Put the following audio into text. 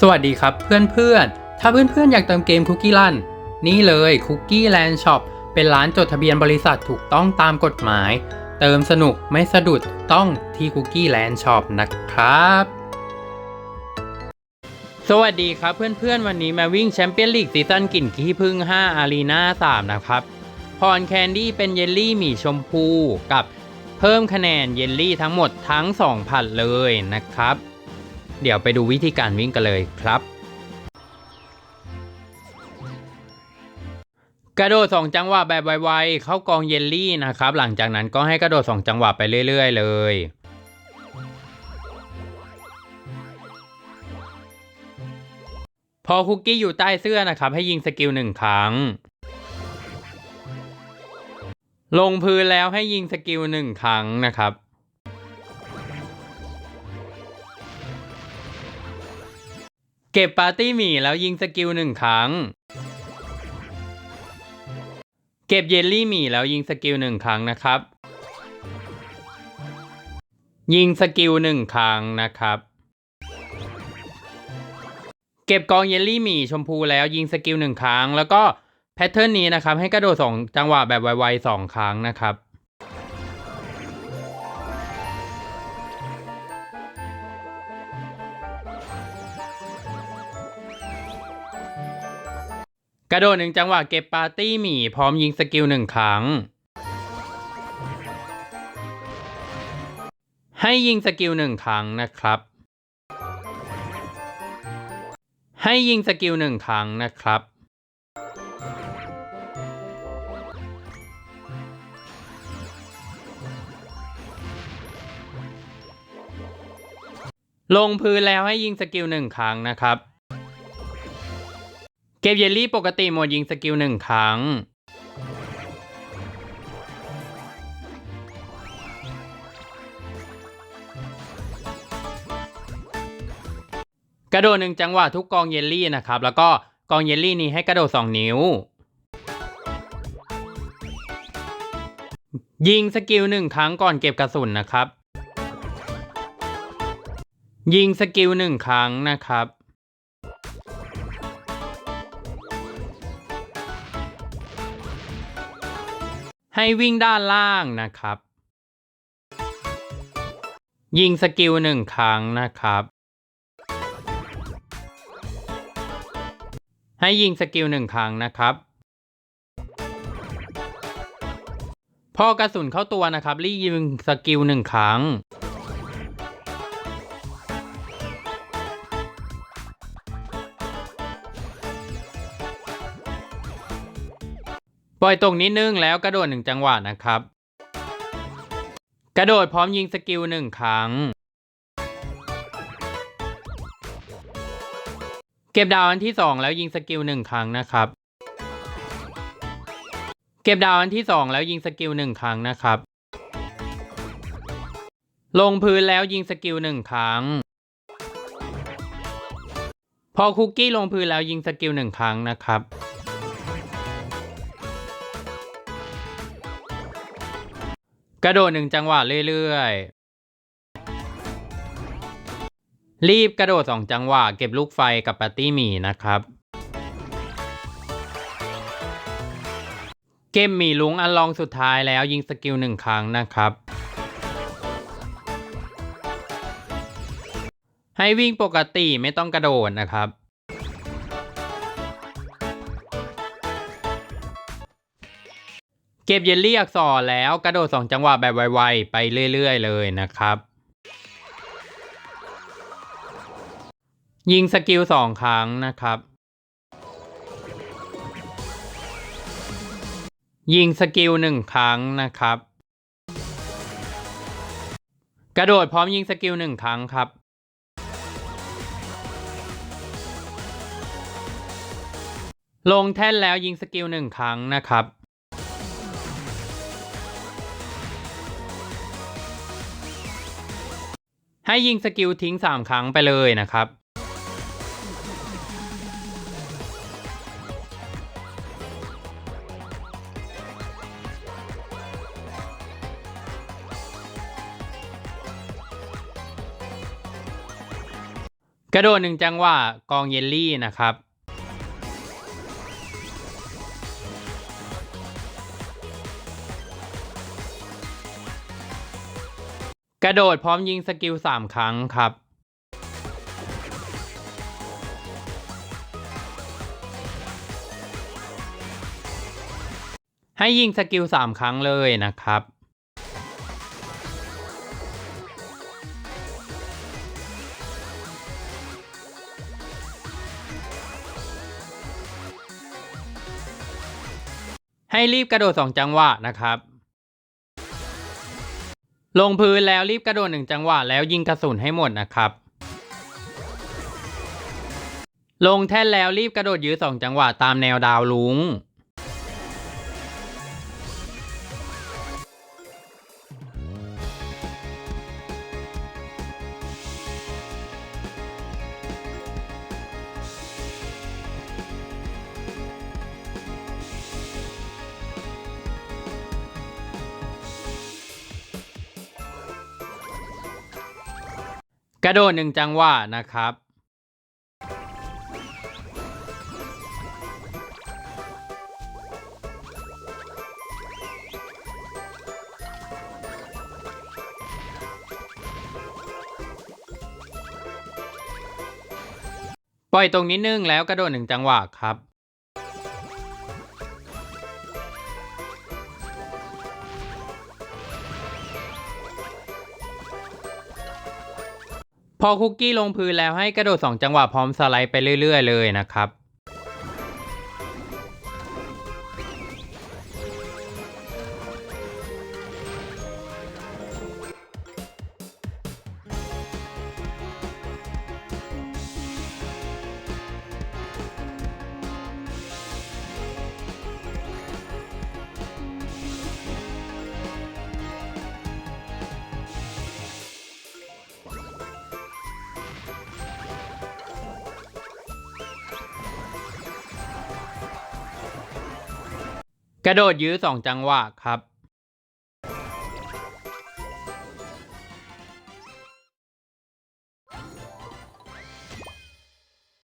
สวัสดีครับเพื่อนๆ ถ้าเพื่อนๆ อยากเติมเกมคุกกี้ลันนี่เลยคุกกี้แลนด์ช็อปเป็นร้านจดทะเบียนบริษัทถูกต้องตามกฎหมาย เติมสนุกไม่สะดุดต้องที่คุกกี้แลนด์ช็อปนะครับ สวัสดีครับเพื่อนๆ วันนี้มาวิ่งแชมเปี้ยนลีกซีซั่นกลิ่นขี้พึ่ง 5 อารีนา3 นะครับ พรแคนดี้เป็นเยลลี่หมี่ชมพูกับเพิ่มคะแนนเยลลี่ทั้งหมดทั้ง2ผัดเลยนะครับ เดี๋ยวไปดูวิธีการวิ่งกันเลยครับ กระโดด 2 จังหวะแบบไวๆ เข้ากองเยลลี่นะครับ หลังจากนั้นก็ให้กระโดด 2 จังหวะไปเรื่อยๆ เลยพอคุกกี้อยู่ใต้เสื้อนะครับ ให้ยิงสกิลหนึ่งครั้ง ลงพื้นแล้วให้ยิงสกิลหนึ่งครั้งนะครับ เก็บปาร์ตี้หมี่แล้วยิงสกิลหนึ่งครั้ง เก็บเยลลี่หมี่แล้วยิงสกิลหนึ่งครั้งนะครับ ยิงสกิลหนึ่งครั้งนะครับ เก็บกองเยลลี่หมี่ชมพูแล้วยิงสกิลหนึ่งครั้ง แล้วก็แพทเทิร์นนี้นะครับ ให้กระโดดสองจังหวะแบบไวๆสองครั้งนะครับ กระโดดหนึ่งจังหวะเก็บปาร์ตี้หมีพร้อมยิงสกิลหนึ่งครั้ง ให้ยิงสกิลหนึ่งครั้งนะครับ ให้ยิงสกิลหนึ่งครั้งนะครับ ลงพื้นแล้วให้ยิงสกิลหนึ่งครั้งนะครับ เก็บเยลลี่ปกติหมดยิงสกิลหนึ่งครั้ง กระโดดหนึ่งจังหวะทุกกองเยลลี่นะครับ แล้วก็กองเยลลี่นี้ให้กระโดด 2 นิ้ว ยิงสกิลหนึ่งครั้งก่อนเก็บกระสุนนะครับ ยิงสกิลหนึ่งครั้งนะครับ ให้วิ่งด้านล่างนะครับ ยิงสกิลหนึ่งครั้งนะครับ ให้ยิงสกิลหนึ่งครั้งนะครับพอกระสุนเข้าตัวนะครับรียิงสกิลหนึ่งครั้ง ปล่อยตรงนิดนึงแล้วกระโดดหนึ่งจังหวะนะครับ กระโดดพร้อมยิงสกิลหนึ่งครั้ง เก็บดาวอันที่สองแล้วยิงสกิลหนึ่งครั้งนะครับ เก็บดาวอันที่สองแล้วยิงสกิลหนึ่งครั้งนะครับ ลงพื้นแล้วยิงสกิลหนึ่งครั้ง พอคุกกี้ลงพื้นแล้วยิงสกิลหนึ่งครั้งนะครับ กระโดดหนึ่งจังหวะเรื่อยๆ รีบกระโดดสองจังหวะเก็บลูกไฟกับปาร์ตี้หมีนะครับ เก็บหมีลุงอันลองสุดท้ายแล้วยิงสกิลหนึ่งครั้งนะครับ ให้วิ่งปกติไม่ต้องกระโดดนะครับ เก็บเยลลี่อักษรแล้วกระโดดสองจังหวะแบบไวๆ ไปเรื่อยๆ เลยนะครับ ยิงสกิลสองครั้งนะครับ ยิงสกิลหนึ่งครั้งนะครับ กระโดดพร้อมยิงสกิลหนึ่งครั้งครับลงแท่นแล้วยิงสกิลหนึ่งครั้งนะครับ ให้ยิงสกิลทิ้ง 3 ครั้งไปเลยนะครับกระโดดหนึ่งจังหวะกองเยลลี่นะครับ กระโดดพร้อมยิงสกิล 3 ครั้งครับ ให้ยิงสกิล 3 ครั้งเลยนะครับ ให้รีบกระโดด 2 จังหวะนะครับ ลงพื้นแล้วรีบกระโดดหนึ่งจังหวะแล้วยิงกระสุนให้หมดนะครับ ลงแท่นแล้วรีบกระโดดยื้อสองจังหวะตามแนวดาวลุง กระโดดหนึ่งจังหวะนะครับ ปล่อยตรงนิดนึงแล้วกระโดดหนึ่งจังหวะครับ พอคุกกี้ลงพื้นแล้วให้กระโดด 2 จังหวะพร้อมสไลด์ไปเรื่อย ๆ เลยนะครับ กระโดดยื้องจังหวะครับ